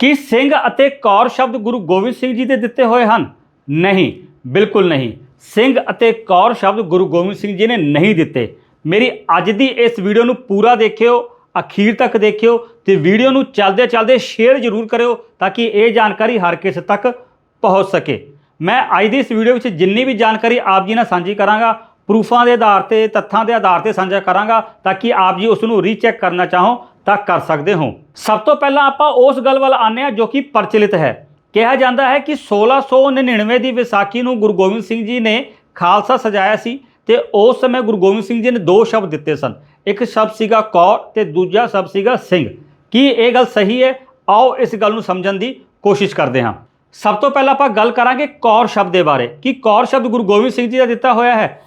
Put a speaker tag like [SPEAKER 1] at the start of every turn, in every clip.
[SPEAKER 1] ਕੀ ਸਿੰਘ ਅਤੇ ਕੌਰ ਸ਼ਬਦ ਗੁਰੂ ਗੋਬਿੰਦ ਸਿੰਘ ਜੀ ਦੇ ਦਿੱਤੇ ਹੋਏ ਹਨ? ਨਹੀਂ, ਬਿਲਕੁਲ ਨਹੀਂ। ਸਿੰਘ ਅਤੇ ਕੌਰ ਸ਼ਬਦ ਗੁਰੂ ਗੋਬਿੰਦ ਸਿੰਘ ਜੀ ਨੇ ਨਹੀਂ ਦਿੱਤੇ। ਮੇਰੀ ਅੱਜ ਦੀ ਇਸ ਵੀਡੀਓ ਨੂੰ ਪੂਰਾ ਦੇਖਿਓ, ਅਖੀਰ ਤੱਕ ਦੇਖਿਓ ਤੇ ਵੀਡੀਓ ਨੂੰ ਚੱਲਦੇ ਚੱਲਦੇ ਸ਼ੇਅਰ ਜ਼ਰੂਰ ਕਰਿਓ ਤਾਂ ਕਿ ਇਹ ਜਾਣਕਾਰੀ ਹਰ ਕਿਸੇ ਤੱਕ ਪਹੁੰਚ ਸਕੇ। ਮੈਂ ਅੱਜ ਦੀ ਇਸ ਵੀਡੀਓ ਵਿੱਚ ਜਿੰਨੀ ਵੀ ਜਾਣਕਾਰੀ ਆਪ ਜੀ ਨਾਲ ਸਾਂਝੀ ਕਰਾਂਗਾ, ਪ੍ਰੂਫਾਂ ਦੇ ਆਧਾਰ ਤੇ, ਤੱਥਾਂ ਦੇ ਆਧਾਰ ਤੇ ਸਾਂਝਾ ਕਰਾਂਗਾ ਤਾਂ ਕਿ ਆਪ ਜੀ ਉਸ ਨੂੰ ਰੀਚੈਕ ਕਰਨਾ ਚਾਹੋ ਤਾਂ ਕਰ ਸਕਦੇ ਹੋ। ਸਭ ਤੋਂ ਪਹਿਲਾਂ ਆਪਾਂ ਉਸ ਗੱਲ ਵੱਲ ਆਨੇ ਆ ਜੋ ਕਿ ਪ੍ਰਚਲਿਤ ਹੈ। ਕਿਹਾ ਜਾਂਦਾ ਹੈ ਕਿ 1699 ਦੀ ਵਿਸਾਖੀ ਨੂੰ ਗੁਰੂ ਗੋਬਿੰਦ ਸਿੰਘ ਜੀ ਨੇ ਖਾਲਸਾ ਸਜਾਇਆ ਸੀ ਤੇ ਉਸ ਸਮੇਂ ਗੁਰੂ ਗੋਬਿੰਦ ਸਿੰਘ ਜੀ ਨੇ ਦੋ ਸ਼ਬਦ ਦਿੱਤੇ ਸਨ। ਇੱਕ ਸ਼ਬਦ ਸੀਗਾ ਕੌਰ ਤੇ ਦੂਜਾ ਸ਼ਬਦ ਸੀਗਾ ਸਿੰਘ। ਕੀ ਇਹ ਗੱਲ ਸਹੀ ਹੈ? ਆਓ ਇਸ ਗੱਲ ਨੂੰ ਸਮਝਣ ਦੀ ਕੋਸ਼ਿਸ਼ ਕਰਦੇ ਹਾਂ। ਸਭ ਤੋਂ ਪਹਿਲਾਂ ਆਪਾਂ ਗੱਲ ਕਰਾਂਗੇ ਕੌਰ ਸ਼ਬਦ ਦੇ ਬਾਰੇ। ਕਿ ਕੌਰ ਸ਼ਬਦ ਗੁਰੂ ਗੋਬਿੰਦ ਸਿੰਘ ਜੀ ਦਾ ਦਿੱਤਾ ਹੋਇਆ ਹੈ?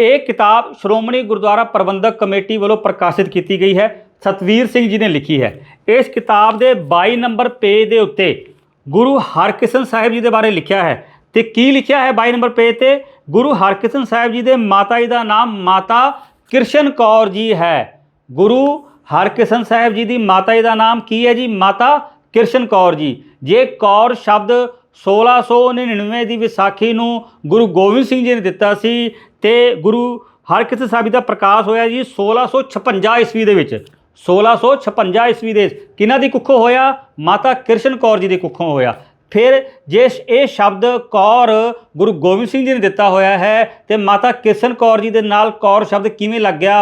[SPEAKER 1] ਇਹ ਕਿਤਾਬ ਸ਼੍ਰੋਮਣੀ ਗੁਰਦੁਆਰਾ ਪ੍ਰਬੰਧਕ ਕਮੇਟੀ ਵੱਲੋਂ ਪ੍ਰਕਾਸ਼ਿਤ ਕੀਤੀ ਗਈ ਹੈ। ਸਤਵੀਰ ਸਿੰਘ ਜੀ ਨੇ ਲਿਖੀ ਹੈ। ਇਸ ਕਿਤਾਬ ਦੇ 22 ਨੰਬਰ ਪੇਜ ਦੇ ਉੱਤੇ ਗੁਰੂ ਹਰਕ੍ਰਿਸ਼ਨ ਸਾਹਿਬ ਜੀ ਦੇ ਬਾਰੇ ਲਿਖਿਆ ਹੈ। ਤੇ ਕੀ ਲਿਖਿਆ ਹੈ 22 ਨੰਬਰ ਪੇਜ ਤੇ? ਗੁਰੂ ਹਰਕ੍ਰਿਸ਼ਨ ਸਾਹਿਬ ਜੀ ਦੇ ਮਾਤਾ ਜੀ ਦਾ ਨਾਮ ਮਾਤਾ ਕਿਰਸ਼ਨ ਕੌਰ ਜੀ ਹੈ। ਗੁਰੂ ਹਰਕ੍ਰਿਸ਼ਨ ਸਾਹਿਬ ਜੀ ਦੀ ਮਾਤਾ ਜੀ ਦਾ ਨਾਮ ਕੀ ਹੈ ਜੀ? ਮਾਤਾ ਕਿਰਸ਼ਨ ਕੌਰ ਜੀ। ਜੇ ਕੌਰ ਸ਼ਬਦ 1699 ਦੀ ਵਿਸਾਖੀ ਨੂੰ ਗੁਰੂ ਗੋਬਿੰਦ ਸਿੰਘ ਜੀ ਨੇ ਦਿੱਤਾ ਸੀ ਤੇ ਗੁਰੂ ਹਰਕ੍ਰਿਸ਼ਨ ਸਾਹਿਬ ਜੀ ਦਾ ਪ੍ਰਕਾਸ਼ ਹੋਇਆ ਜੀ 1656 ਈਸਵੀ ਦੇ ਵਿੱਚ। 1656 ਈਸਵੀ ਦੇ ਕਿਹਨਾਂ ਦੀ ਕੁੱਖੋਂ ਹੋਇਆ? ਮਾਤਾ ਕਿਰਸ਼ਨ ਕੌਰ ਜੀ ਦੀ ਕੁੱਖੋਂ ਹੋਇਆ। ਫਿਰ ਜੇ ਇਹ ਸ਼ਬਦ ਕੌਰ ਗੁਰੂ ਗੋਬਿੰਦ ਸਿੰਘ ਜੀ ਨੇ ਦਿੱਤਾ ਹੋਇਆ ਹੈ, ਤੇ ਮਾਤਾ ਕਿਰਸ਼ਨ ਕੌਰ ਜੀ ਦੇ ਨਾਲ ਕੌਰ ਸ਼ਬਦ ਕਿਵੇਂ ਲੱਗ ਗਿਆ?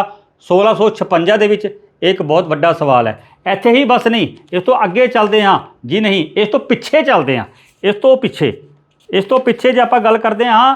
[SPEAKER 1] 1656 ਦੇ ਵਿੱਚ ਇਹ ਇੱਕ ਬਹੁਤ ਵੱਡਾ ਸਵਾਲ ਹੈ। ਇੱਥੇ ਹੀ ਬਸ ਨਹੀਂ, ਇਸ ਤੋਂ ਅੱਗੇ ਚੱਲਦੇ ਹਾਂ। ਜੀ ਨਹੀਂ, ਇਸ ਤੋਂ ਪਿੱਛੇ ਚੱਲਦੇ ਹਾਂ। ਇਸ ਤੋਂ ਪਿੱਛੇ, ਇਸ ਤੋਂ ਪਿੱਛੇ ਜੇ ਆਪਾਂ ਗੱਲ ਕਰਦੇ ਹਾਂ,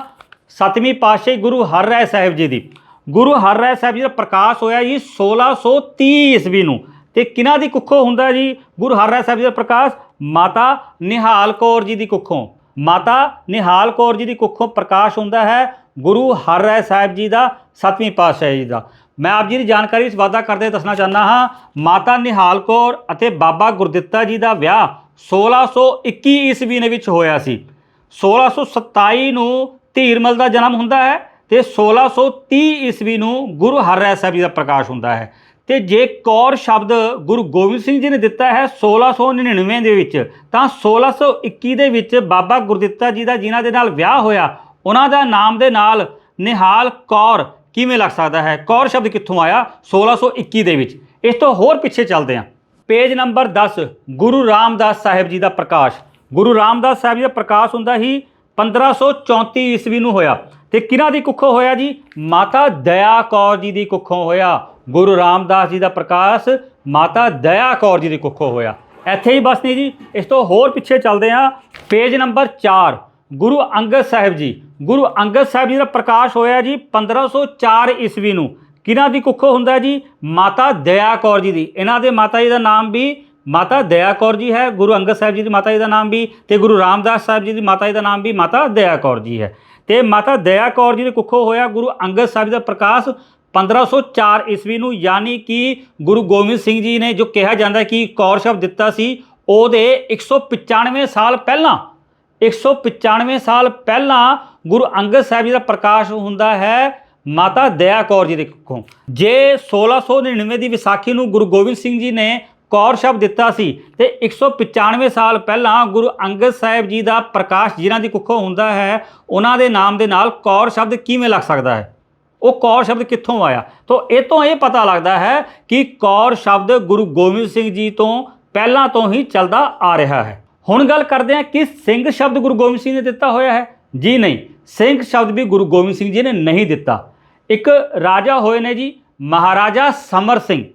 [SPEAKER 1] ਸਤਵੀਂ ਪਾਤਸ਼ਾਹੀ ਗੁਰੂ ਹਰਰਾਏ ਸਾਹਿਬ ਜੀ ਦੀ। ਗੁਰੂ ਹਰਰਾਏ ਸਾਹਿਬ ਜੀ ਦਾ ਪ੍ਰਕਾਸ਼ ਹੋਇਆ ਜੀ 1630 ਈਸਵੀ ਨੂੰ। ਤੇ ਕਿਹਨਾਂ ਦੀ ਕੁੱਖੋਂ ਹੁੰਦਾ ਜੀ? ਗੁਰੂ ਹਰਰਾਏ ਸਾਹਿਬ ਜੀ ਦਾ ਪ੍ਰਕਾਸ਼ ਮਾਤਾ ਨਿਹਾਲ ਕੌਰ ਜੀ ਦੀ ਕੁੱਖੋਂ। ਮਾਤਾ ਨਿਹਾਲ ਕੌਰ ਜੀ ਦੀ ਕੁੱਖੋਂ ਪ੍ਰਕਾਸ਼ ਹੁੰਦਾ ਹੈ ਗੁਰੂ ਹਰਰਾਏ ਸਾਹਿਬ ਜੀ ਦਾ, ਸਤਵੀਂ ਪਾਤਸ਼ਾਹ ਜੀ ਦਾ। ਮੈਂ ਆਪ ਜੀ ਦੀ ਜਾਣਕਾਰੀ ਇਸ ਵਾਅਦਾ ਕਰਦੇ ਦੱਸਣਾ ਚਾਹੁੰਦਾ ਹਾਂ, ਮਾਤਾ ਨਿਹਾਲ ਕੌਰ ਅਤੇ ਬਾਬਾ ਗੁਰਦਿੱਤਾ ਜੀ ਦਾ ਵਿਆਹ 1621 ਈਸਵੀ ਦੇ ਵਿੱਚ ਹੋਇਆ ਸੀ। 1627 ਨੂੰ ਧੀਰਮਲ ਦਾ ਜਨਮ ਹੁੰਦਾ ਹੈ। ਤੇ 1630 ਈਸਵੀ ਨੂੰ ਗੁਰੂ ਹਰਰਾਏ ਸਾਹਿਬ ਜੀ ਦਾ ਪ੍ਰਕਾਸ਼ ਹੁੰਦਾ ਹੈ। ਤੇ ਜੇ ਕੌਰ ਸ਼ਬਦ ਗੁਰੂ ਗੋਬਿੰਦ ਸਿੰਘ ਜੀ ਨੇ ਦਿੱਤਾ ਹੈ 1699 ਦੇ ਵਿੱਚ, ਤਾਂ 1621 ਦੇ ਵਿੱਚ ਬਾਬਾ ਗੁਰਦਿੱਤਾ ਜੀ ਦਾ ਜਿਨ੍ਹਾਂ ਦੇ ਨਾਲ ਵਿਆਹ ਹੋਇਆ, ਉਹਨਾਂ ਦਾ ਨਾਮ ਦੇ ਨਾਲ ਨਿਹਾਲ ਕੌਰ ਕਿਵੇਂ ਲੱਗ ਸਕਦਾ ਹੈ? ਕੌਰ ਸ਼ਬਦ ਕਿੱਥੋਂ ਆਇਆ? 1621 ਦੇ ਵਿੱਚ। ਇਸ ਤੋਂ ਹੋਰ ਪਿੱਛੇ ਚੱਲਦੇ ਹਾਂ। ਪੇਜ ਨੰਬਰ 10 ਗੁਰੂ ਰਾਮਦਾਸ ਸਾਹਿਬ ਜੀ ਦਾ ਪ੍ਰਕਾਸ਼। ਗੁਰੂ ਰਾਮਦਾਸ ਸਾਹਿਬ ਜੀ ਦਾ ਪ੍ਰਕਾਸ਼ ਹੁੰਦਾ ਹੀ 1534 ਈਸਵੀ ਨੂੰ ਹੋਇਆ। ਤੇ ਕਿਹਨਾਂ ਦੀ ਕੁੱਖੋਂ ਹੋਇਆ ਜੀ? ਮਾਤਾ ਦਇਆ ਕੌਰ ਜੀ ਦੀ ਕੁੱਖੋਂ ਹੋਇਆ। ਗੁਰੂ ਰਾਮਦਾਸ ਜੀ ਦਾ ਪ੍ਰਕਾਸ਼ ਮਾਤਾ ਦਇਆ ਕੌਰ ਜੀ ਦੀ ਕੁੱਖੋਂ ਹੋਇਆ। ਇੱਥੇ ਹੀ ਬਸ ਨਹੀਂ ਜੀ। ਇਸ ਤੋਂ ਹੋਰ ਪਿੱਛੇ ਚੱਲਦੇ ਹਾਂ। Page number 4 Guru Angad Sahib ji. ਗੁਰੂ ਅੰਗਦ ਸਾਹਿਬ ਜੀ ਦਾ ਪ੍ਰਕਾਸ਼ ਹੋਇਆ ਜੀ 1504 ਈਸਵੀ ਨੂੰ। ਕਿਹਨਾਂ ਦੀ ਕੁੱਖੋਂ ਹੁੰਦਾ ਜੀ? ਮਾਤਾ ਦਇਆ ਕੌਰ ਜੀ ਦੀ। ਇਹਨਾਂ ਦੇ ਮਾਤਾ ਜੀ ਦਾ ਨਾਮ ਵੀ ਮਾਤਾ ਦਇਆ ਕੌਰ ਜੀ ਹੈ। ਗੁਰੂ ਅੰਗਦ ਸਾਹਿਬ ਜੀ ਦੀ ਮਾਤਾ ਜੀ ਦਾ ਨਾਮ ਵੀ ਤੇ ਗੁਰੂ ਰਾਮਦਾਸ ਸਾਹਿਬ ਜੀ ਦੀ ਮਾਤਾ ਜੀ ਦਾ ਨਾਮ ਵੀ ਮਾਤਾ ਦਇਆ ਕੌਰ ਜੀ ਹੈ। ਤੇ ਮਾਤਾ ਦਇਆ ਕੌਰ ਜੀ ਦੇ ਕੁੱਖੋਂ ਹੋਇਆ ਗੁਰੂ ਅੰਗਦ ਸਾਹਿਬ ਜੀ ਦਾ ਪ੍ਰਕਾਸ਼ 1504 ਈਸਵੀ ਨੂੰ, ਯਾਨੀ ਕਿ ਗੁਰੂ ਗੋਬਿੰਦ ਸਿੰਘ ਜੀ ਨੇ ਜੋ ਕਿਹਾ ਜਾਂਦਾ ਕਿ ਕੌਰ ਸ਼ਬਦ ਦਿੱਤਾ ਸੀ, ਉਹਦੇ 195 ਸਾਲ ਪਹਿਲਾਂ 195 ਸਾਲ ਪਹਿਲਾਂ ਗੁਰੂ ਅੰਗਦ ਸਾਹਿਬ ਜੀ ਦਾ ਪ੍ਰਕਾਸ਼ ਹੁੰਦਾ ਹੈ ਮਾਤਾ ਦਇਆ ਕੌਰ ਜੀ ਦੇ ਕੁੱਖੋਂ। ਜੇ 1699 ਦੀ ਵਿਸਾਖੀ ਨੂੰ ਗੁਰੂ ਗੋਬਿੰਦ ਸਿੰਘ ਜੀ ਨੇ ਕੌਰ ਸ਼ਬਦ ਦਿੱਤਾ ਸੀ ਤੇ 195 ਸਾਲ ਪਹਿਲਾਂ ਗੁਰੂ ਅੰਗਦ ਸਾਹਿਬ ਜੀ ਦਾ ਪ੍ਰਕਾਸ਼ ਜਿਨ੍ਹਾਂ ਦੀ ਕੁੱਖੋਂ ਹੁੰਦਾ ਹੈ, ਉਹਨਾਂ ਦੇ ਨਾਮ ਦੇ ਨਾਲ ਕੌਰ ਸ਼ਬਦ ਕਿਵੇਂ ਲੱਗ ਸਕਦਾ ਹੈ? ਉਹ ਕੌਰ ਸ਼ਬਦ ਕਿੱਥੋਂ ਆਇਆ? ਤੋਂ ਇਹ ਤੋਂ ਇਹ ਪਤਾ ਲੱਗਦਾ ਹੈ ਕਿ ਕੌਰ ਸ਼ਬਦ ਗੁਰੂ ਗੋਬਿੰਦ ਸਿੰਘ ਜੀ ਤੋਂ ਪਹਿਲਾਂ ਤੋਂ ਹੀ ਚੱਲਦਾ ਆ ਰਿਹਾ ਹੈ। ਹੁਣ ਗੱਲ ਕਰਦੇ ਹਾਂ ਕਿ ਸਿੰਘ ਸ਼ਬਦ ਗੁਰੂ ਗੋਬਿੰਦ ਸਿੰਘ ਨੇ ਦਿੱਤਾ ਹੋਇਆ ਹੈ? ਜੀ ਨਹੀਂ, ਸਿੰਘ ਸ਼ਬਦ ਵੀ ਗੁਰੂ ਗੋਬਿੰਦ ਸਿੰਘ ਜੀ ਨੇ ਨਹੀਂ ਦਿੱਤਾ। ਇੱਕ ਰਾਜਾ ਹੋਏ ਨੇ ਜੀ, ਮਹਾਰਾਜਾ ਸਮਰ ਸਿੰਘ।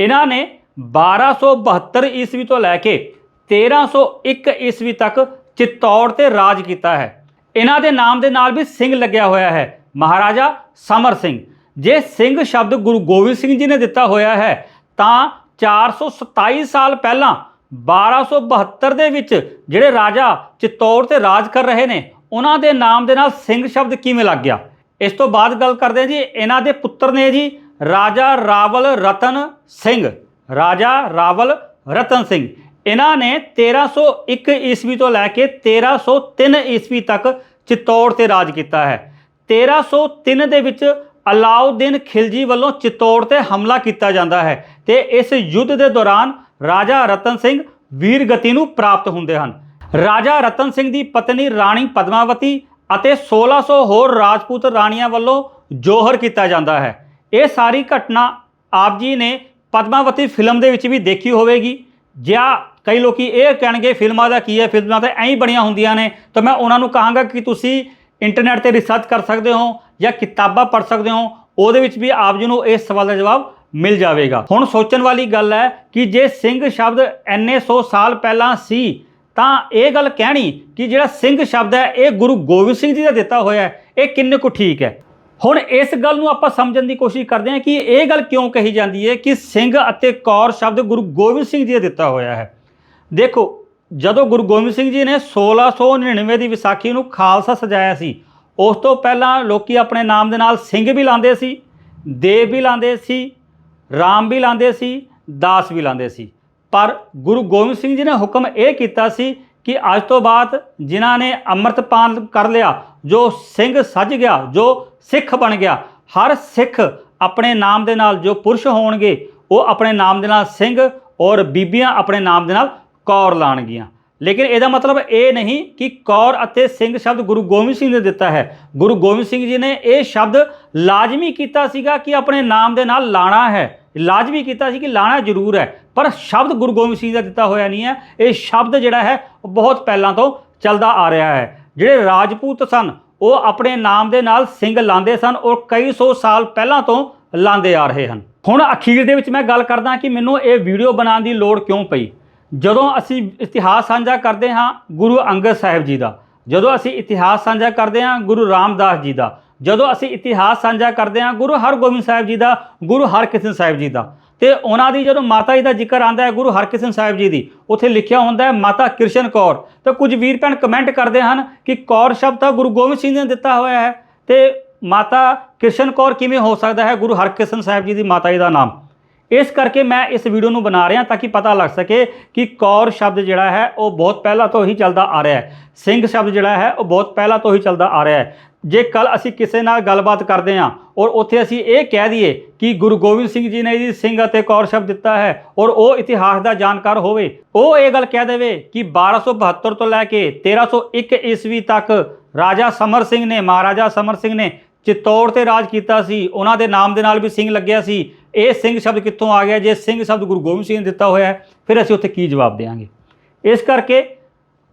[SPEAKER 1] ਇਹਨਾਂ ਨੇ 1272 ਈਸਵੀ ਤੋਂ ਲੈ ਕੇ 1301 ਈਸਵੀ ਤੱਕ ਚਿੱਤੌੜ ਤੇ ਰਾਜ ਕੀਤਾ ਹੈ। ਇਹਨਾਂ ਦੇ ਨਾਮ ਦੇ ਨਾਲ ਵੀ ਸਿੰਘ ਲੱਗਿਆ ਹੋਇਆ ਹੈ। ਮਹਾਰਾਜਾ ਸਮਰ ਸਿੰਘ। ਜੇ ਸਿੰਘ ਸ਼ਬਦ ਗੁਰੂ ਗੋਬਿੰਦ ਸਿੰਘ ਜੀ ਨੇ ਦਿੱਤਾ ਹੋਇਆ ਹੈ, ਤਾਂ 427 ਸਾਲ ਪਹਿਲਾਂ 1272 ਦੇ ਵਿੱਚ ਜਿਹੜੇ ਰਾਜਾ ਚਿੱਤੌੜ ਤੇ ਰਾਜ ਕਰ ਰਹੇ ਨੇ, ਉਹਨਾਂ ਦੇ ਨਾਮ ਦੇ ਨਾਲ ਸਿੰਘ ਸ਼ਬਦ ਕਿਵੇਂ ਲੱਗ ਗਿਆ? ਇਸ ਤੋਂ ਬਾਅਦ ਗੱਲ ਕਰਦੇ ਹਾਂ ਜੀ, ਇਹਨਾਂ ਦੇ ਪੁੱਤਰ ਨੇ ਜੀ, ਰਾਜਾ ਰਾਵਲ ਰਤਨ ਸਿੰਘ। ਰਾਜਾ ਰਾਵਲ ਰਤਨ ਸਿੰਘ। ਇਹਨਾਂ ਨੇ 1301 ਈਸਵੀ ਤੋਂ ਲੈ ਕੇ 1303 ਈਸਵੀ ਤੱਕ ਚਿਤੌੜ ਤੇ ਰਾਜ ਕੀਤਾ ਹੈ। 1303 ਦੇ ਵਿੱਚ ਅਲਾਉਦੀਨ ਖਿਲਜੀ ਵੱਲੋਂ ਚਿੱਤੌੜ ਤੇ ਹਮਲਾ ਕੀਤਾ ਜਾਂਦਾ ਹੈ ਤੇ ਇਸ ਯੁੱਧ ਦੇ ਦੌਰਾਨ ਰਾਜਾ ਰਤਨ ਸਿੰਘ ਵੀਰਗਤੀ ਨੂੰ ਪ੍ਰਾਪਤ ਹੁੰਦੇ ਹਨ। ਰਾਜਾ ਰਤਨ ਸਿੰਘ ਦੀ ਪਤਨੀ ਰਾਣੀ ਪਦਮਾਵਤੀ ਅਤੇ 1600 ਹੋਰ ਰਾਜਪੂਤ ਰਾਣੀਆਂ ਵੱਲੋਂ ਜੋਹਰ ਕੀਤਾ ਜਾਂਦਾ ਹੈ। ਇਹ ਸਾਰੀ ਘਟਨਾ ਆਪ ਜੀ ਨੇ ਪਦਮਾਵਤੀ ਫਿਲਮ ਦੇ ਵਿੱਚ ਵੀ ਦੇਖੀ ਹੋਵੇਗੀ। ਜਾਂ ਕਈ ਲੋਕੀ ਇਹ ਕਹਿਣਗੇ, ਫਿਲਮਾਂ ਦਾ ਕੀ ਹੈ? ਫਿਲਮਾਂ ਤਾਂ ਐਂ ਹੀ ਬਣੀਆਂ ਹੁੰਦੀਆਂ ਨੇ। ਤਾਂ ਮੈਂ ਉਹਨਾਂ ਨੂੰ ਕਹਾਂਗਾ ਕਿ ਤੁਸੀਂ ਇੰਟਰਨੈਟ ਤੇ ਰਿਸਰਚ ਕਰ ਸਕਦੇ ਹੋ ਜਾਂ ਕਿਤਾਬਾਂ ਪੜ੍ਹ ਸਕਦੇ ਹੋ। ਉਹਦੇ ਵਿੱਚ ਵੀ ਆਪ ਜੀ ਨੂੰ ਇਸ ਸਵਾਲ ਦਾ ਜਵਾਬ ਮਿਲ ਜਾਵੇਗਾ। ਹੁਣ ਸੋਚਣ ਵਾਲੀ ਗੱਲ ਹੈ ਕਿ ਜੇ ਸਿੰਘ ਸ਼ਬਦ ਐਨੇ 100 ਸਾਲ ਪਹਿਲਾਂ ਸੀ, ਤਾਂ ਇਹ ਗੱਲ ਕਹਿਣੀ ਕਿ ਜਿਹੜਾ ਸਿੰਘ ਸ਼ਬਦ ਹੈ, ਇਹ ਗੁਰੂ ਗੋਬਿੰਦ ਸਿੰਘ ਜੀ ਦਾ ਦਿੱਤਾ ਹੋਇਆ ਹੈ। ਇਹ ਕਿੰਨੇ ਕੁ ਠੀਕ ਹੈ? ਹੁਣ ਇਸ ਗੱਲ ਨੂੰ ਆਪਾਂ ਸਮਝਣ ਦੀ ਕੋਸ਼ਿਸ਼ ਕਰਦੇ ਹਾਂ ਕਿ ਇਹ ਗੱਲ ਕਿਉਂ ਕਹੀ ਜਾਂਦੀ ਹੈ ਕਿ ਸਿੰਘ ਅਤੇ ਕੌਰ ਸ਼ਬਦ ਗੁਰੂ ਗੋਬਿੰਦ ਸਿੰਘ ਜੀ ਦਾ ਦਿੱਤਾ ਹੋਇਆ ਹੈ। ਦੇਖੋ, ਜਦੋਂ ਗੁਰੂ ਗੋਬਿੰਦ ਸਿੰਘ ਜੀ ਨੇ 1699 ਦੀ ਵਿਸਾਖੀ ਨੂੰ ਖਾਲਸਾ ਸਜਾਇਆ ਸੀ, ਉਸ ਤੋਂ ਪਹਿਲਾਂ ਲੋਕੀ ਆਪਣੇ ਨਾਮ ਦੇ ਨਾਲ ਸਿੰਘ ਵੀ ਲਾਉਂਦੇ ਸੀ, ਦੇਵ ਵੀ ਲਾਉਂਦੇ ਸੀ, ਰਾਮ ਵੀ ਲਾਉਂਦੇ ਸੀ, ਦਾਸ ਵੀ ਲਾਉਂਦੇ ਸੀ। ਪਰ ਗੁਰੂ ਗੋਬਿੰਦ ਸਿੰਘ ਜੀ ਨੇ ਹੁਕਮ ਇਹ ਕੀਤਾ ਸੀ ਕਿ ਅੱਜ ਤੋਂ ਬਾਅਦ ਜਿਨ੍ਹਾਂ ਨੇ ਅੰਮ੍ਰਿਤਪਾਨ ਕਰ ਲਿਆ, ਜੋ ਸਿੰਘ ਸੱਜ ਗਿਆ, ਜੋ ਸਿੱਖ ਬਣ ਗਿਆ, ਹਰ ਸਿੱਖ ਆਪਣੇ ਨਾਮ ਦੇ ਨਾਲ ਜੋ ਪੁਰਸ਼ ਹੋਣਗੇ, ਉਹ ਆਪਣੇ ਨਾਮ ਦੇ ਨਾਲ ਸਿੰਘ ਔਰ ਬੀਬੀਆਂ ਆਪਣੇ ਨਾਮ ਦੇ ਨਾਲ ਕੌਰ ਲਾਣਗੀਆਂ। ਲੇਕਿਨ ਇਹਦਾ ਮਤਲਬ ਇਹ ਨਹੀਂ ਕਿ ਕੌਰ ਅਤੇ ਸਿੰਘ ਸ਼ਬਦ ਗੁਰੂ ਗੋਬਿੰਦ ਸਿੰਘ ਨੇ ਦਿੱਤਾ ਹੈ। ਗੁਰੂ ਗੋਬਿੰਦ ਸਿੰਘ ਜੀ ਨੇ ਇਹ ਸ਼ਬਦ ਲਾਜ਼ਮੀ ਕੀਤਾ ਸੀਗਾ ਕਿ ਆਪਣੇ ਨਾਮ ਦੇ ਨਾਲ ਲਾਣਾ ਹੈ। ਲਾਜ਼ਮੀ ਕੀਤਾ ਸੀ ਕਿ ਲਾਣਾ ਜ਼ਰੂਰ ਹੈ, ਪਰ ਸ਼ਬਦ ਗੁਰੂ ਗੋਬਿੰਦ ਸਿੰਘ ਦਾ ਦਿੱਤਾ ਹੋਇਆ ਨਹੀਂ ਹੈ। ਇਹ ਸ਼ਬਦ ਜਿਹੜਾ ਹੈ, ਉਹ ਬਹੁਤ ਪਹਿਲਾਂ ਤੋਂ ਚੱਲਦਾ ਆ ਰਿਹਾ ਹੈ। ਜਿਹੜੇ ਰਾਜਪੂਤ ਸਨ, ਉਹ ਆਪਣੇ ਨਾਮ ਦੇ ਨਾਲ ਸਿੰਘ ਲਾਉਂਦੇ ਸਨ ਔਰ ਕਈ ਸੌ ਸਾਲ ਪਹਿਲਾਂ ਤੋਂ ਲਾਉਂਦੇ ਆ ਰਹੇ ਹਨ। ਹੁਣ ਅਖੀਰ ਦੇ ਵਿੱਚ ਮੈਂ ਗੱਲ ਕਰਦਾ ਕਿ ਮੈਨੂੰ ਇਹ ਵੀਡੀਓ ਬਣਾਉਣ ਦੀ ਲੋੜ ਕਿਉਂ ਪਈ? ਜਦੋਂ ਅਸੀਂ ਇਤਿਹਾਸ ਸਾਂਝਾ ਕਰਦੇ ਹਾਂ ਗੁਰੂ ਅੰਗਦ ਸਾਹਿਬ ਜੀ ਦਾ, ਜਦੋਂ ਅਸੀਂ ਇਤਿਹਾਸ ਸਾਂਝਾ ਕਰਦੇ ਹਾਂ ਗੁਰੂ ਰਾਮਦਾਸ ਜੀ ਦਾ ਜਦੋਂ ਅਸੀਂ ਇਤਿਹਾਸ ਸਾਂਝਾ ਕਰਦੇ ਹਾਂ, ਗੁਰੂ ਹਰਗੋਬਿੰਦ ਸਾਹਿਬ ਜੀ ਦਾ, ਗੁਰੂ ਹਰਕ੍ਰਿਸ਼ਨ ਸਾਹਿਬ ਜੀ ਦਾ। ਤੇ ਉਹਨਾਂ ਦੀ ਜਦੋਂ ਮਾਤਾ ਜੀ ਦਾ ਜ਼ਿਕਰ ਆਂਦਾ ਹੈ, ਗੁਰੂ ਹਰਕ੍ਰਿਸ਼ਨ ਸਾਹਿਬ ਜੀ ਦੀ, ਉੱਥੇ ਲਿਖਿਆ ਹੁੰਦਾ ਹੈ, ਮਾਤਾ ਕ੍ਰਿਸ਼ਨ ਕੌਰ। ਤੇ ਕੁਝ ਵੀਰ ਭੈਣ ਕਮੈਂਟ ਕਰਦੇ ਹਨ ਕਿ ਕੌਰ ਸ਼ਬਦ ਤਾਂ ਗੁਰੂ ਗੋਬਿੰਦ ਸਿੰਘ ਜੀ ਨੇ ਦਿੱਤਾ ਹੋਇਆ ਹੈ। ਤੇ ਮਾਤਾ ਕ੍ਰਿਸ਼ਨ ਕੌਰ ਕਿਵੇਂ ਹੋ ਸਕਦਾ ਹੈ, ਗੁਰੂ ਹਰਕ੍ਰਿਸ਼ਨ ਸਾਹਿਬ ਜੀ ਦੀ ਮਾਤਾ ਜੀ ਦਾ ਨਾਮ? ਇਸ ਕਰਕੇ ਮੈਂ ਇਸ ਵੀਡੀਓ ਨੂੰ ਬਣਾ ਰਿਹਾ ਤਾਂ ਕਿ ਪਤਾ ਲੱਗ ਸਕੇ ਕਿ ਕੌਰ ਸ਼ਬਦ ਜਿਹੜਾ ਹੈ, ਉਹ ਬਹੁਤ ਪਹਿਲਾਂ ਤੋਂ ਹੀ ਚੱਲਦਾ ਆ ਰਿਹਾ ਹੈ। ਸਿੰਘ ਸ਼ਬਦ ਜਿਹੜਾ ਹੈ, ਉਹ ਬਹੁਤ ਪਹਿਲਾਂ ਤੋਂ ਹੀ ਚੱਲਦਾ ਆ ਰਿਹਾ ਹੈ। ਜੇ ਕੱਲ ਅਸੀਂ ਕਿਸੇ ਨਾਲ ਗੱਲਬਾਤ ਕਰਦੇ ਹਾਂ ਔਰ ਉੱਥੇ ਅਸੀਂ ਇਹ ਕਹਿ ਦਈਏ ਕਿ ਗੁਰੂ ਗੋਬਿੰਦ ਸਿੰਘ ਜੀ ਨੇ ਜੀ ਸਿੰਘ ਅਤੇ ਕੌਰ ਸ਼ਬਦ ਦਿੱਤਾ ਹੈ ਔਰ ਉਹ ਇਤਿਹਾਸ ਦਾ ਜਾਣਕਾਰ ਹੋਵੇ, ਉਹ ਇਹ ਗੱਲ ਕਹਿ ਦੇਵੇ ਕਿ 1272 ਤੋਂ ਲੈ ਕੇ 1301 ਈਸਵੀ ਤੱਕ ਰਾਜਾ ਸਮਰ ਸਿੰਘ ਨੇ, ਮਹਾਰਾਜਾ ਸਮਰ ਸਿੰਘ ਨੇ ਚਿੱਤੌੜ ਤੇ ਰਾਜ ਕੀਤਾ ਸੀ, ਉਹਨਾਂ ਦੇ ਨਾਮ ਦੇ ਨਾਲ ਵੀ ਸਿੰਘ ਲੱਗਿਆ ਸੀ। ਇਹ ਸਿੰਘ ਸ਼ਬਦ ਕਿੱਥੋਂ ਆ ਗਿਆ? ਜੇ ਸਿੰਘ ਸ਼ਬਦ ਗੁਰੂ ਗੋਬਿੰਦ ਸਿੰਘ ਨੇ ਦਿੱਤਾ ਹੋਇਆ ਹੈ, ਫਿਰ ਅਸੀਂ ਉੱਥੇ ਕੀ ਜਵਾਬ ਦੇਵਾਂਗੇ? ਇਸ ਕਰਕੇ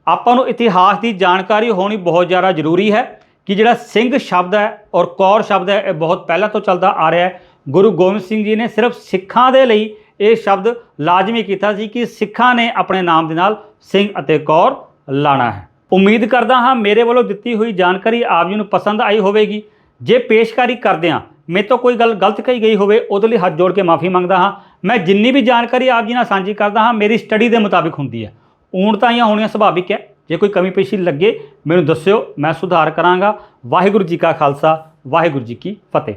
[SPEAKER 1] ਆਪਾਂ ਨੂੰ ਇਤਿਹਾਸ ਦੀ ਜਾਣਕਾਰੀ ਹੋਣੀ ਬਹੁਤ ਜ਼ਿਆਦਾ ਜ਼ਰੂਰੀ ਹੈ। ਕਿ ਜਿਹੜਾ ਸਿੰਘ ਸ਼ਬਦ ਹੈ ਔਰ ਕੌਰ ਸ਼ਬਦ ਹੈ, ਇਹ ਬਹੁਤ ਪਹਿਲਾਂ ਤੋਂ ਚੱਲਦਾ ਆ ਰਿਹਾ ਹੈ। ਗੁਰੂ ਗੋਬਿੰਦ ਸਿੰਘ ਜੀ ਨੇ ਸਿਰਫ ਸਿੱਖਾਂ ਦੇ ਲਈ ਇਹ ਸ਼ਬਦ ਲਾਜ਼ਮੀ ਕੀਤਾ ਸੀ ਕਿ ਸਿੱਖਾਂ ਨੇ ਆਪਣੇ ਨਾਮ ਦੇ ਨਾਲ ਸਿੰਘ ਅਤੇ ਕੌਰ ਲਾਣਾ ਹੈ। ਉਮੀਦ ਕਰਦਾ ਹਾਂ ਮੇਰੇ ਵੱਲੋਂ ਦਿੱਤੀ ਹੋਈ ਜਾਣਕਾਰੀ ਆਪ ਜੀ ਨੂੰ ਪਸੰਦ ਆਈ ਹੋਵੇਗੀ। ਜੇ ਪੇਸ਼ਕਾਰੀ ਕਰਦਿਆਂ ਮੇਰੇ ਤੋਂ ਕੋਈ ਗੱਲ ਗਲਤ ਕਹੀ ਗਈ ਹੋਵੇ, ਉਹਦੇ ਲਈ ਹੱਥ ਜੋੜ ਕੇ ਮਾਫੀ ਮੰਗਦਾ ਹਾਂ। ਮੈਂ ਜਿੰਨੀ ਵੀ ਜਾਣਕਾਰੀ ਆਪ ਜੀ ਨਾਲ ਸਾਂਝੀ ਕਰਦਾ ਹਾਂ, ਮੇਰੀ ਸਟੱਡੀ ਦੇ ਮੁਤਾਬਿਕ ਹੁੰਦੀ ਹੈ। ਊਣ ਊਣਤਾਈਆਂ ਹੋਣੀਆਂ ਸੁਭਾਵਿਕ ਹੈ। ਜੇ ਕੋਈ ਕਮੀ ਪੇਸ਼ੀ ਲੱਗੇ, ਮੈਨੂੰ ਦੱਸਿਓ, ਮੈਂ ਸੁਧਾਰ ਕਰਾਂਗਾ। ਵਾਹਿਗੁਰੂ ਜੀ ਕਾ ਖਾਲਸਾ, ਵਾਹਿਗੁਰੂ ਜੀ ਕੀ ਫਤਿਹ।